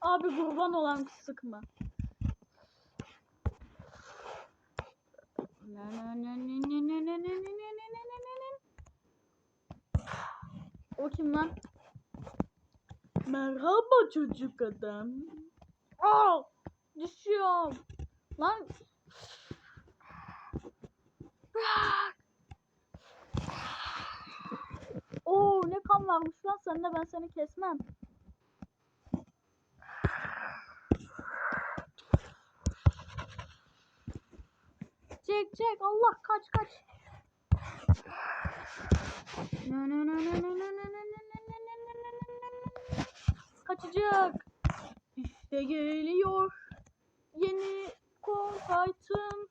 Abi kurban olan sıkma. O kim lan? Merhaba çocuk adam. Aa, düşüyorum. Lan. Bırak. Oo ne kan varmış lan sende ben seni kesmem. Çek çek Allah kaç kaç. Kaçacak. İşte geliyor. Yeni Titan.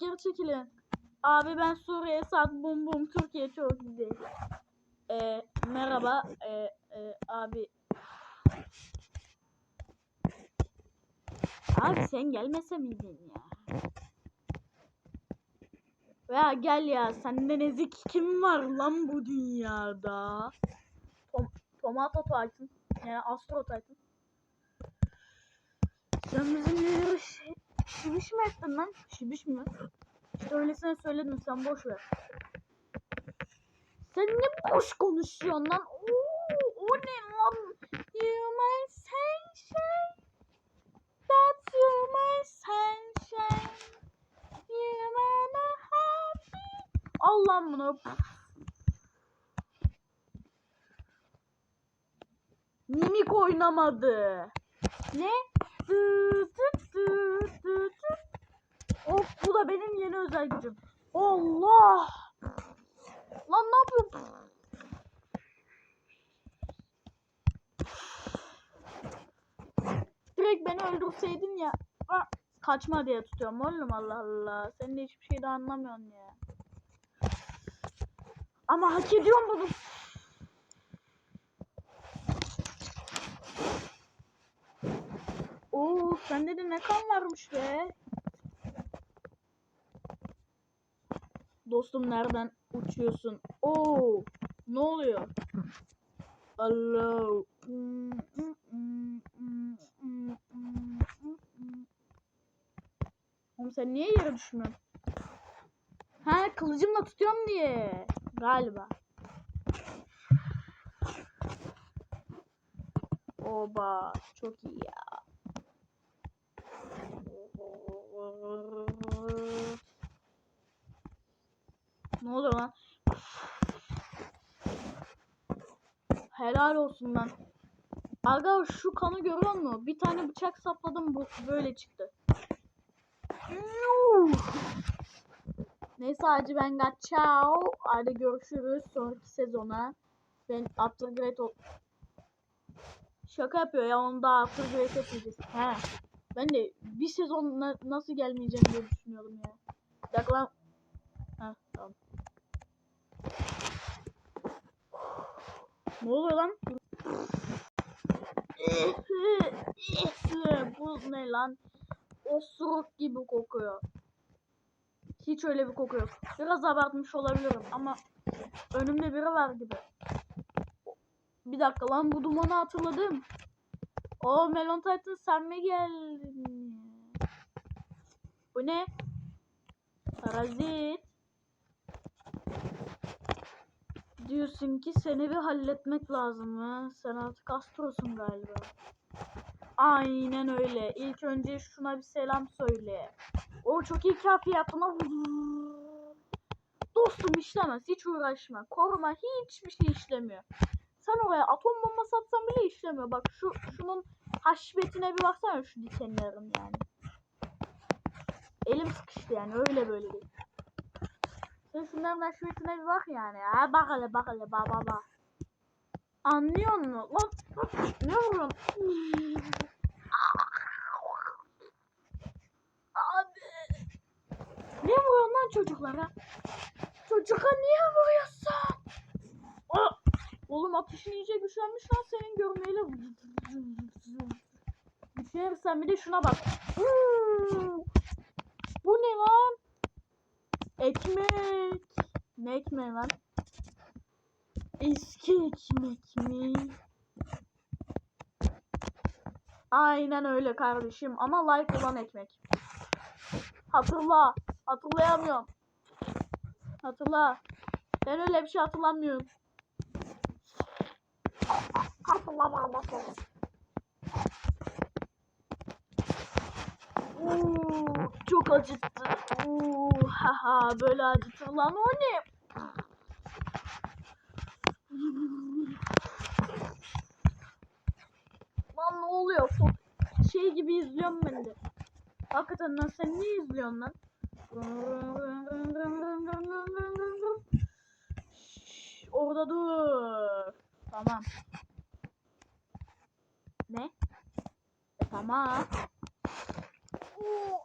Geri çekilin. Abi ben Suriye sat bum bum Türkiye çok güzel. Ee, merhaba ee, ee, abi. Abi sen gelmese miydin ya? Ya gel ya senden ezik kim var lan bu dünyada? Tom Tomato Titan. Yani Astro Titan. Sen bizim şi- şibiş mi ettin lan? Şibiş mi? İşte öylesine söyledim sen boş ver. Sen ne boş konuşuyorsun lan? Oo, o ne lan? My sunshine. That's my sunshine. My happy. Al lan bunu. Mimik oynamadı. Ne? Dı dı dı dı dı. Of bu da benim yeni özel gücüm. Allah! Lan ne yapıyorsun? Direkt beni öldürseydin ya. Ah, Kaçma diye tutuyorum oğlum Allah Allah. Sen de hiçbir şey de anlamıyorsun ya. Ama hak ediyorum bunu. Oo sende de ne kan varmış be. Dostum nereden uçuyorsun? Oo ne oluyor? Allah. Oğlum sen niye yere düşmüyorsun? Ha kılıcımla tutuyorum diye. Galiba. Oba çok iyi ya. Ne oluyor lan? Helal olsun lan. Aga şu kanı görüyor musun? Bir tane bıçak sapladım bu böyle çıktı. Neyse hacı ben kaçao. Hadi görüşürüz sonraki sezona. Ben upgrade ol... Şaka yapıyor ya onu daha upgrade yapacağız. He. Ben de bir sezon na- nasıl gelmeyeceğim diye düşünüyorum ya. Bir dakika lan. Ha tamam. Ne oluyor lan? Bu ne lan? Osuruk gibi kokuyor. Hiç öyle bir koku yok. Biraz abartmış olabilirim ama önümde biri var gibi. Bir dakika lan bu dumanı hatırladım. O Melon Titan sen mi geldin? Bu ne? Parazit. Diyorsun ki seni bir halletmek lazım ha. Sen artık Astro'sun galiba. Aynen öyle. İlk önce şuna bir selam söyle. O çok iyi kafi yaptığına Dostum işlemez. Hiç uğraşma. Koruma hiçbir şey işlemiyor. Sen oraya atom bombası atsan bile işlemiyor. Bak şu şunun haşmetine bir baksana şu dikenlerin yani. Elim sıkıştı yani öyle böyle değil. Sen şunların haşmetine bir bak yani. Ha bak hele bak hele bak bak bak. Anlıyor musun? Lan ne vuruyorsun? Abi. Ne vuruyorsun lan çocuklara? Çocuğa niye vuruyorsun? Aa, oğlum ateşin iyice güçlenmiş lan senin görmeyle. Güçlenirsen bir de şuna bak. Hmm. Bu ne lan? Ekmek. Ne ekmeği lan? Eski ekmek mi? Aynen öyle kardeşim ama like olan ekmek. Hatırla. Hatırlayamıyorum. Hatırla. Ben öyle bir şey hatırlamıyorum. Hatırlamam Oo, çok acıttı. Oo, haha böyle acıtır lan o ne? Lan ne oluyor? Çok şey gibi izliyorum ben de. Hakikaten lan sen niye izliyorsun lan? Orada dur. Tamam. Ne? E, tamam. Oo.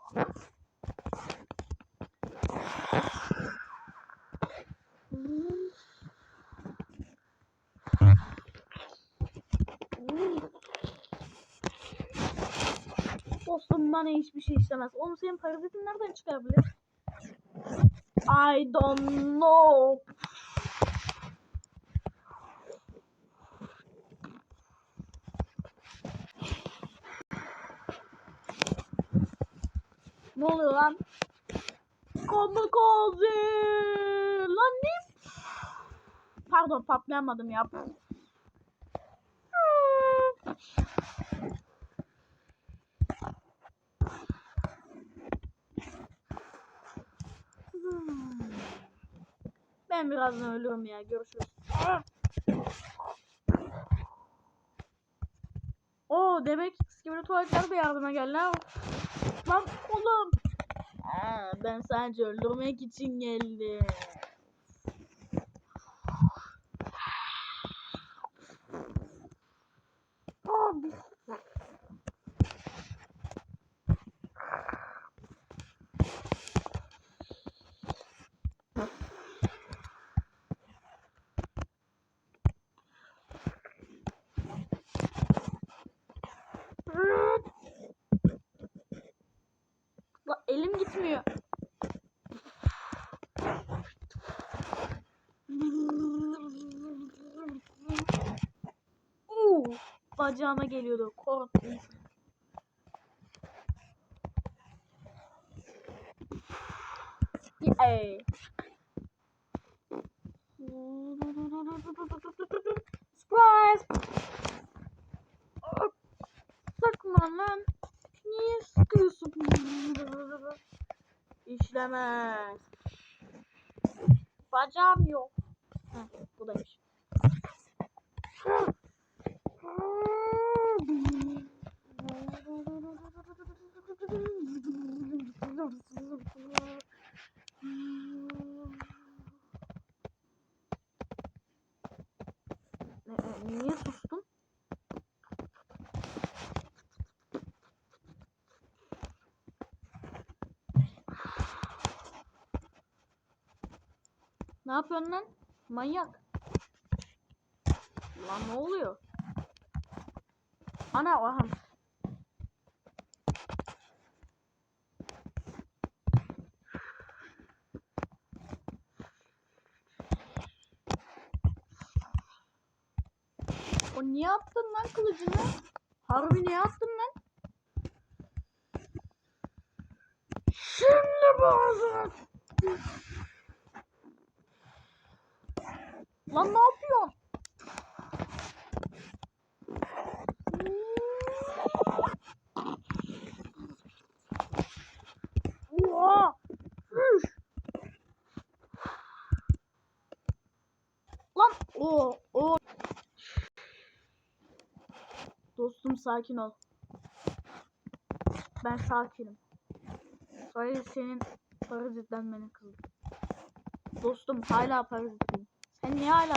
Dostum bana hiçbir şey istemez. Oğlum senin parazitin nereden çıkabilir? I don't know. Ne oluyor lan? Kamikaze! Lan ne? Pardon patlayamadım ya. Ben birazdan ölürüm ya. Görüşürüz. Oo demek skibidi tuvaletler de yardıma geldi ha. Lan oğlum. Ha, ben sadece öldürmek için geldim. La elim gitmiyor. Uuu, bacağıma geliyordu. Korktum. Ey. Surprise! Sıkma lan. Niye sıkıyorsun? İşlemez. Bacağım yok. Heh, buradaymış. Ne- e, Niye sustum? Ne yapıyorsun lan? Manyak. Lan ne oluyor? Ana aham. O niye attın lan kılıcını? Harbi niye attın lan? Şimdi boğazına Lan ne yapıyorsun? Lan o o Dostum sakin ol. Ben sakinim. Sadece senin parazitlenmene kızdım. Dostum hala parazitliyim. Sen niye hala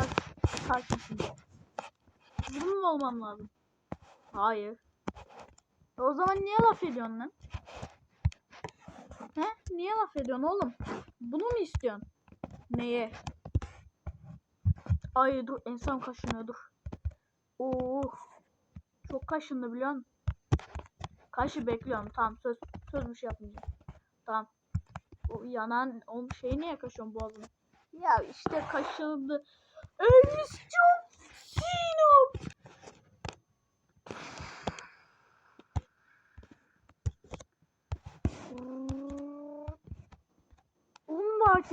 sakinsin? Bunun mu olmam lazım? Hayır. O zaman niye laf ediyorsun lan? He? Niye laf ediyorsun oğlum? Bunu mu istiyorsun? Neye? Ay dur ensem kaşınıyor dur. Oo. Çok kaşındı biliyor musun? Kaşı bekliyorum. Tamam söz söz bir şey yapmayacağım. Tamam. O yanan o şeyi niye kaşıyorsun boğazını? Ya işte kaşındı. Elvis John Cena. Onu mu hak?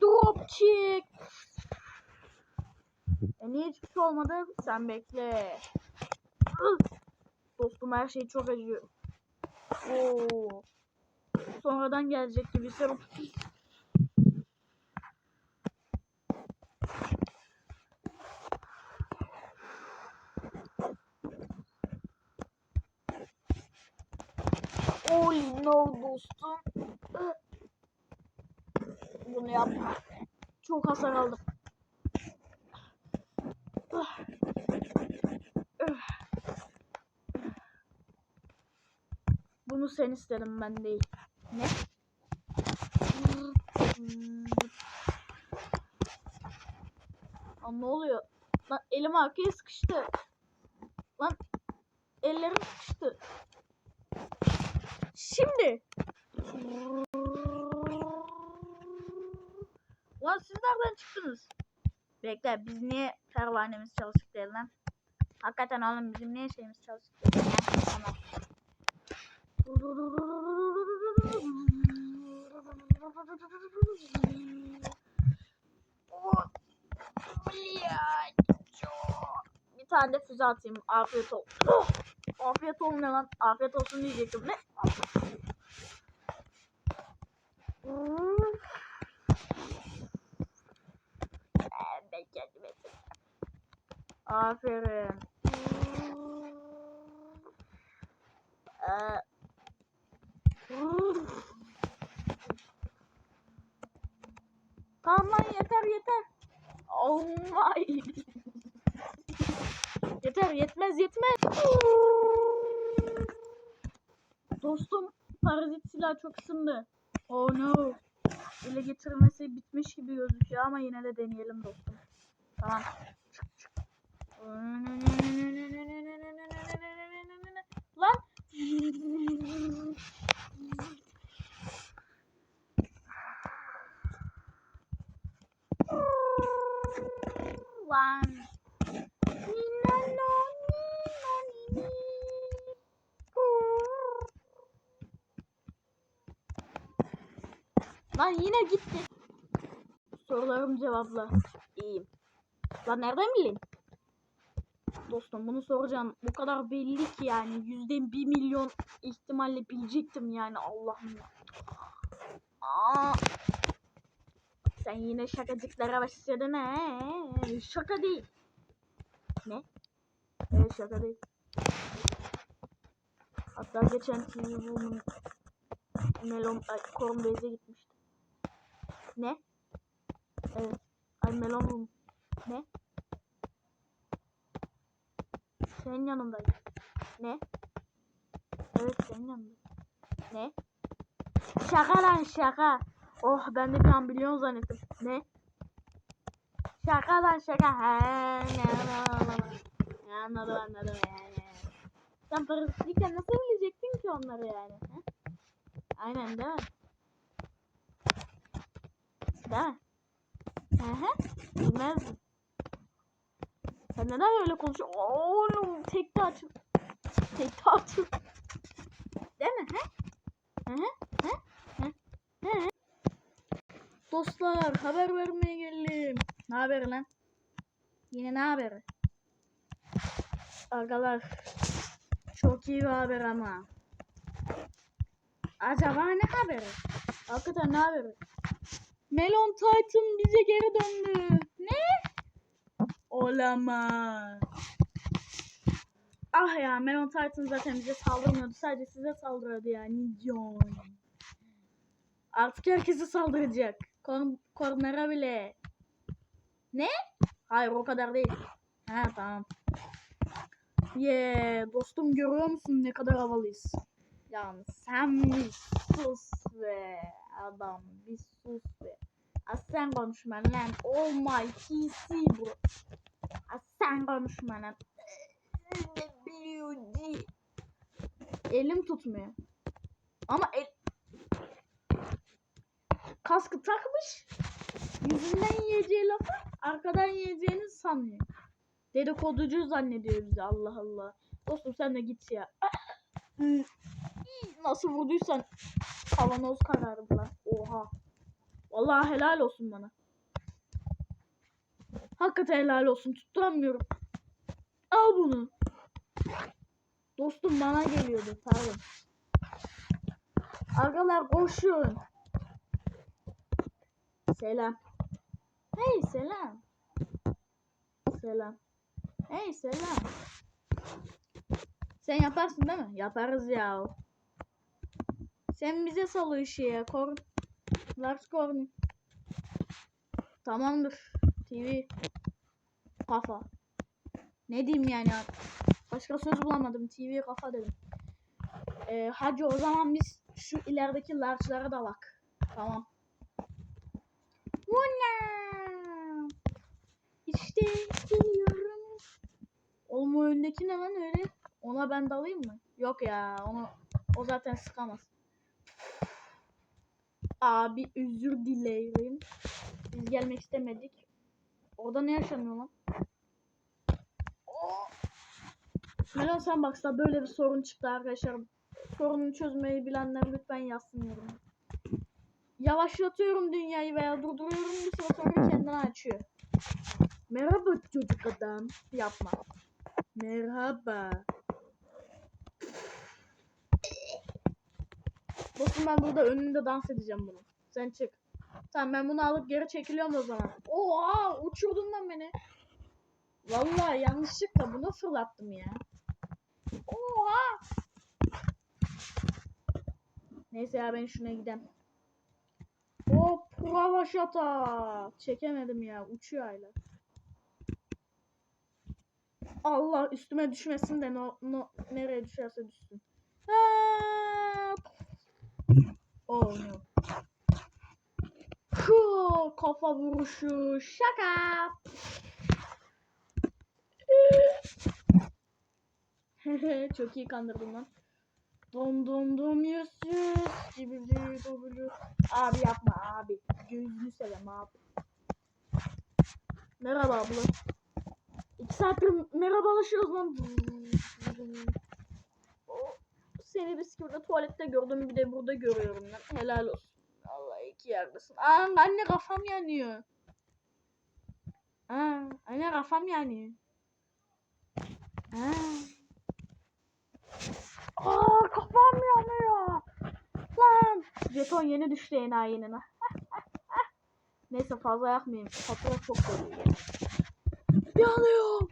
Drop kick. E niye hiçbir şey olmadı? Sen bekle. Dostum her şey çok acıyor. Oo. Sonradan gelecek gibi hissediyorum. Oy no dostum. Bunu yapma. Çok hasar aldım. Bunu sen istedin ben değil. Ne? Lan ne oluyor? Lan elim arkaya sıkıştı. Lan ellerim sıkıştı. Şimdi. Lan siz nereden çıktınız? Bekle biz niye pervanemiz çalışık değil lan? Hakikaten oğlum bizim niye şeyimiz çalışık değil ya? Tamam. Bir tane de füze atayım. Afiyet olsun. Afiyet olsun lan? Afiyet olsun diyecektim. Ne? Aferin. Tamam lan yeter yeter. Oh my. yeter yetmez yetmez. Dostum parazit silah çok ısındı. Oh no. Ele getirmesi bitmiş gibi gözüküyor ama yine de deneyelim dostum. Tamam. Çık, çık. Lan. Lan. Lan yine gitti. Sorularım cevapla. İyiyim. Lan nereden bileyim? Dostum bunu soracağım. Bu kadar belli ki yani yüzde bir milyon ihtimalle bilecektim yani Allah'ım. ya. Aa. Sen yine şakacıklara başladın he. Şaka değil. Ne? Evet şaka değil. Hatta geçen TV Woman Melon ay, Korn Base'e gitmişti. Ne? Evet. Ay Melon. Ne? Senin yanındayım. Ne? Evet senin yanındayım. Ne? Şaka lan şaka. Oh ben de bir an biliyorsun zannettim. Ne? Şaka lan şaka. He, ne, ne. Anladım anladım yani. Sen parasızlıkken nasıl bilecektin ki onları yani? He? Aynen değil mi? Değil mi? Hı hı. Bilmezdim. Sen neden öyle konuşuyorsun? Oğlum tek de açıl. Tek de açıl. Değil mi? He? Hı hı. Hı? Hı? Hı? Dostlar haber vermeye geldim. Ne haberi lan? Yine ne haberi? Agalar çok iyi bir haber ama. Acaba ne haberi? Hakikaten ne haberi? Melon Titan bize geri döndü. Ne? Olamaz. Ah ya Melon Titan zaten bize saldırmıyordu. Sadece size saldırıyordu yani. John. Artık herkese saldıracak. Korn kornera bile. Ne? Hayır o kadar değil. Ha tamam. Yeah, dostum görüyor musun ne kadar havalıyız? Yani sen sus be adam bir sus be. Az sen konuşma lan. Oh my PC bu. Az sen konuşma lan. WD. Elim tutmuyor. Ama el... Kaskı takmış. Yüzünden yiyeceği lafı arkadan yiyeceğini sanıyor. Dedikoducu zannediyor bizi Allah Allah. Dostum sen de git ya. Nasıl vurduysan kavanoz karardı lan. Oha. Vallahi helal olsun bana. Hakikaten helal olsun. Tutturamıyorum. Al bunu. Dostum bana geliyordu. Pardon. Arkalar koşun. Selam. Hey selam. Selam. Hey selam. Sen yaparsın değil mi? Yaparız ya. Sen bize sal o işi ya. Korn. Lars Korn. Tamamdır. TV. Kafa. Ne diyeyim yani? Başka söz bulamadım. TV kafa dedim. Ee, hacı o zaman biz şu ilerideki large'lara da bak. Tamam. Vuna! İşte geliyorum. Oğlum o öndeki ne lan öyle? Ona ben dalayım mı? Yok ya onu o zaten sıkamaz. Abi özür dilerim. Biz gelmek istemedik. Orada ne yaşanıyor lan? Melon sen baksa böyle bir sorun çıktı arkadaşlar. Sorunu çözmeyi bilenler lütfen yazsın yoruma. Yavaşlatıyorum dünyayı veya durduruyorum bir süre sonra kendini açıyor. Merhaba çocuk adam. Yapma. Merhaba. Dostum ben burada önünde dans edeceğim bunu. Sen çık. Tamam ben bunu alıp geri çekiliyorum o zaman. Oha uçurdun lan beni. Vallahi yanlışlıkla bunu fırlattım ya. Oha. Neyse ya ben şuna gidem. Hop ravaşata. Çekemedim ya uçuyor hala. Allah üstüme düşmesin de no, no, nereye düşerse düşsün. Aa! Oh no. Hu, kafa vuruşu. Şaka. Çok iyi kandırdım lan. Dom dom dom yüz yüz. Dobulu. Abi yapma abi. Gözünü seveyim abi. Merhaba abla. İki saattir merhabalaşıyoruz lan. O- Seni biz burada tuvalette gördüm bir de burada görüyorum lan. Helal olsun. Allah iki yerdesın. Aa anne kafam yanıyor. Aa anne kafam yanıyor. Aa. Aa kafam yanıyor. Lan. Jeton yeni düştü enayinin. Neyse fazla yakmayayım. Fatura çok geliyor. Yanıyorum.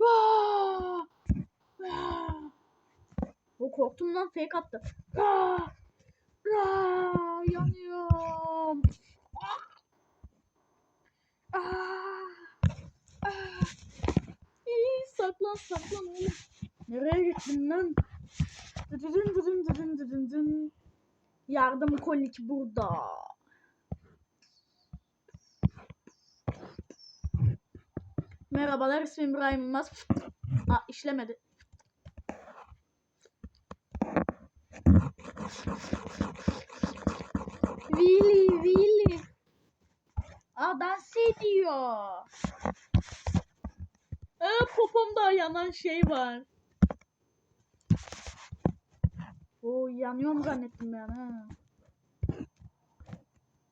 Vaa! Vaa! Bu korktum lan fake attı. Vaa! Vaa! Yanıyorum. Ah! Ah! İyi, saklan saklan oğlum. Nereye gittin lan? Dıdın dıdın dıdın dıdın dıdın. Yardım kolik burada. Merhabalar ismim İbrahim Yılmaz. Aa işlemedi. Dans ediyor. Aa, popomda yanan şey var. Oo yanıyorum zannettim ben ha.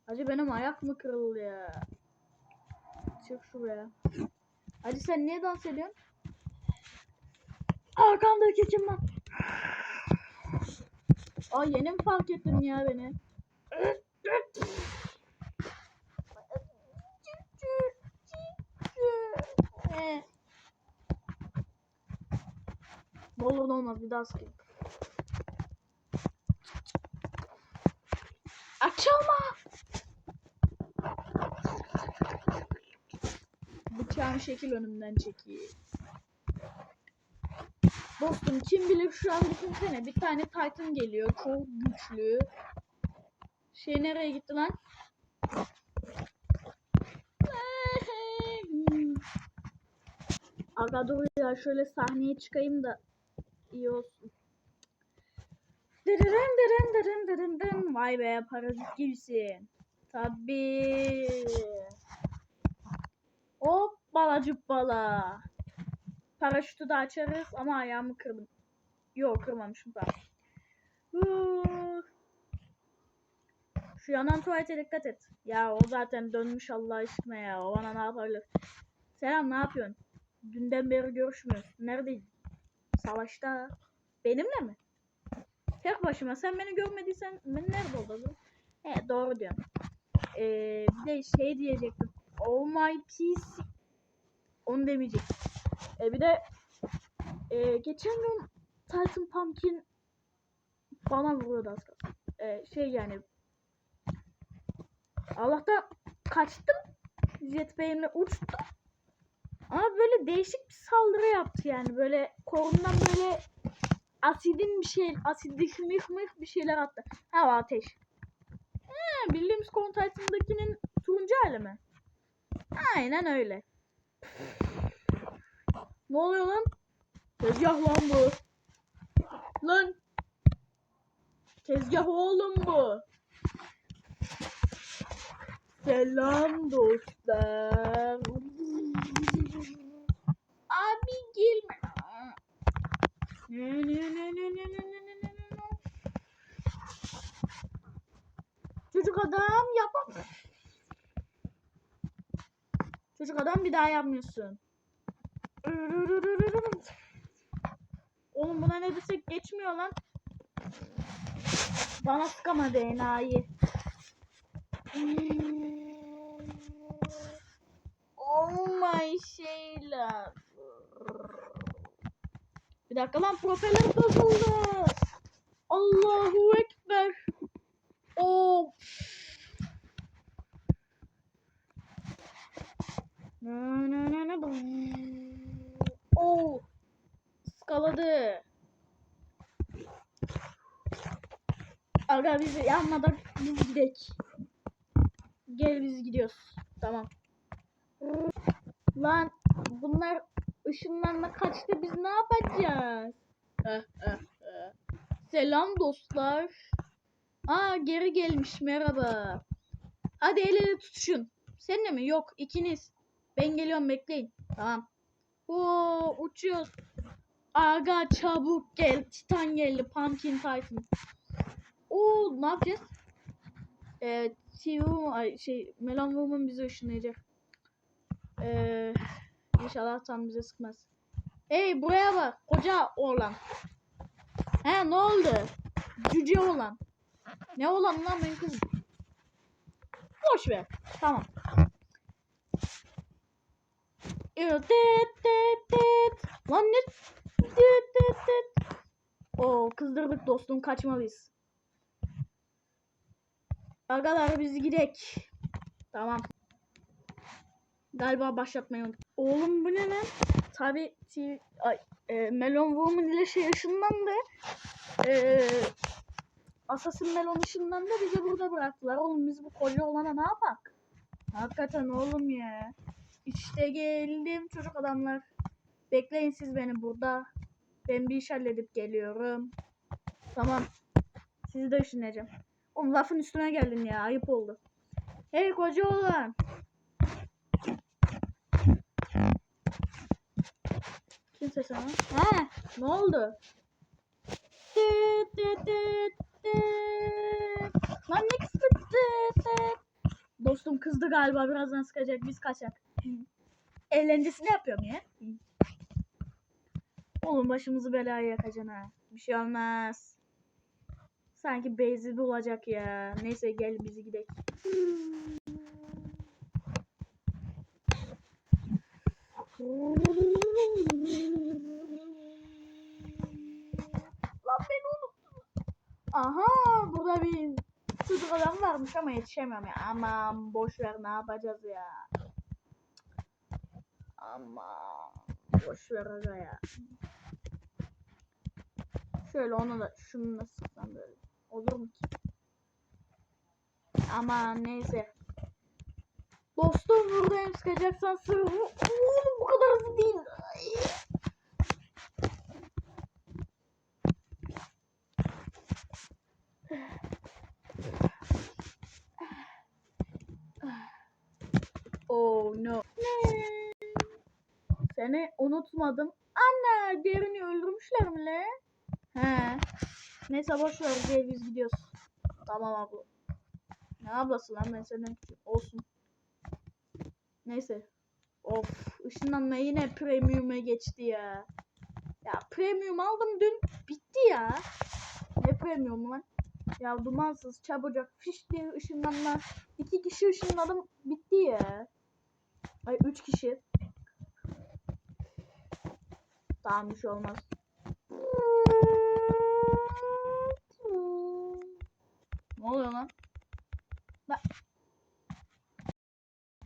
Hacı benim ayak mı kırıldı ya? Çık şuraya. Hacı sen niye dans ediyorsun? Arkamdaki kim lan? Aa yeni mi fark ettin ya beni? Ne olur olmaz bir daha sıkayım. Açılma! Bıçağın şekil önümden çekiyor. Dostum kim bilir şu an düşünsene bir tane Titan geliyor çok güçlü. Şey nereye gitti lan? Aga dur ya şöyle sahneye çıkayım da iyi olsun. Dırırın dırın dırın dırın dırın. Vay be parazit gibisin. Tabii. Hop balacık bala. Paraşütü de açarız ama ayağımı kırdım. Yok kırmamışım tamam. Şu yanan tuvalete dikkat et. Ya o zaten dönmüş Allah aşkına ya. O bana ne yapabilir? Selam ne yapıyorsun? Dünden beri görüşmüyoruz. Neredeydin? Savaşta. Benimle mi? Tek başıma. Sen beni görmediysen ben nerede olurdum? He doğru diyorsun. Ee, bir de şey diyecektim. Oh my PC. Onu demeyecektim. Ee, bir de e, geçen gün Titan Pumpkin bana vuruyordu az kalsın. Ee, şey yani Allah'tan kaçtım. Jetpack'imle uçtum. Ama böyle değişik bir saldırı yaptı yani. Böyle kolundan böyle asidin bir şey, asidik mıh mıh bir şeyler attı. Ha ateş. He, bildiğimiz Kon Titan'dakinin turuncu hali mi? Aynen öyle. Ne oluyor lan? Tezgah lan bu. Lan. Tezgah oğlum bu. Selam dostlar. Abi gelme. Ne ne ne ne ne ne ne ne ne ne ne. Çocuk adam yapam. Çocuk adam bir daha yapmıyorsun. Oğlum buna ne desek geçmiyor lan. Bana sıkamadı enayi. Oh my şeyler. Bir dakika lan propeller bozuldu. Allahu Ekber. Oh. Ne ne ne bu. Oh. Skaladı. Aga bizi yanmadan biz gidelim. Gel biz gidiyoruz. Tamam. Lan bunlar ışınlanma kaçtı biz ne yapacağız? Eh, eh, eh. Selam dostlar. Aa geri gelmiş merhaba. Hadi el ele tutuşun. Seninle mi? Yok ikiniz. Ben geliyorum bekleyin. Tamam. Oo uçuyoruz. Aga çabuk gel. Titan geldi. Pumpkin Titan. Oo ne yapacağız? Evet. Şey Melon Woman bizi ışınlayacak. Ee, inşallah tam bize sıkmaz. Hey buraya bak koca oğlan. He ne oldu? Cüce oğlan. Ne oğlan lan benim kızım. Boş ver. Tamam. Tıt, tıt, tıt. Lan ne? Tıt, tıt, tıt. Oo kızdırdık dostum kaçmalıyız. Agalar biz gidek. Tamam. Galiba başlatmayı unuttum. Oğlum bu ne lan? Tabi ay, e, Melon Woman ile şey ışınlandı. E, Assassin Melon ışınlandı bizi burada bıraktılar. Oğlum biz bu koca olana ne yapak? Hakikaten oğlum ya. İşte geldim çocuk adamlar. Bekleyin siz beni burada. Ben bir iş halledip geliyorum. Tamam. Sizi de ışınlayacağım. Oğlum lafın üstüne geldin ya. Ayıp oldu. Hey koca oğlan. Kimse sana? He, ne oldu? Tıt tıt tıt tıt. Lan ne tıt. Dostum kızdı galiba birazdan sıkacak biz kaçak. Eğlencesini yapıyorum ya. Oğlum başımızı belaya yakacaksın ha. Bir şey olmaz. Sanki Beyzi olacak ya. Neyse gel bizi gidelim. Lan beni unuttum. Aha burada bir çocuk adam varmış ama yetişemiyorum ya. Aman boş ver ne yapacağız ya. Aman boş ver aga ya. Şöyle onu da şunu da sıksam böyle. Olur mu ki? Aman neyse. Dostum buradayım sıkacaksan sır. Oğlum bu kadar hızlı değil. Ay. Oh no. seni unutmadım. Anne diğerini öldürmüşler mi le? He. Neyse boş ver diye biz gidiyoruz. Tamam abla. Ne ablası lan ben senden. Olsun. Neyse. Of ışınlanma yine premium'a geçti ya. Ya premium aldım dün bitti ya. Ne premium lan? Ya dumansız çabucak fiş diye ışınlanma. İki kişi ışınladım bitti ya. Ay üç kişi. Tamam bir şey olmaz. Ne oluyor lan? Bak.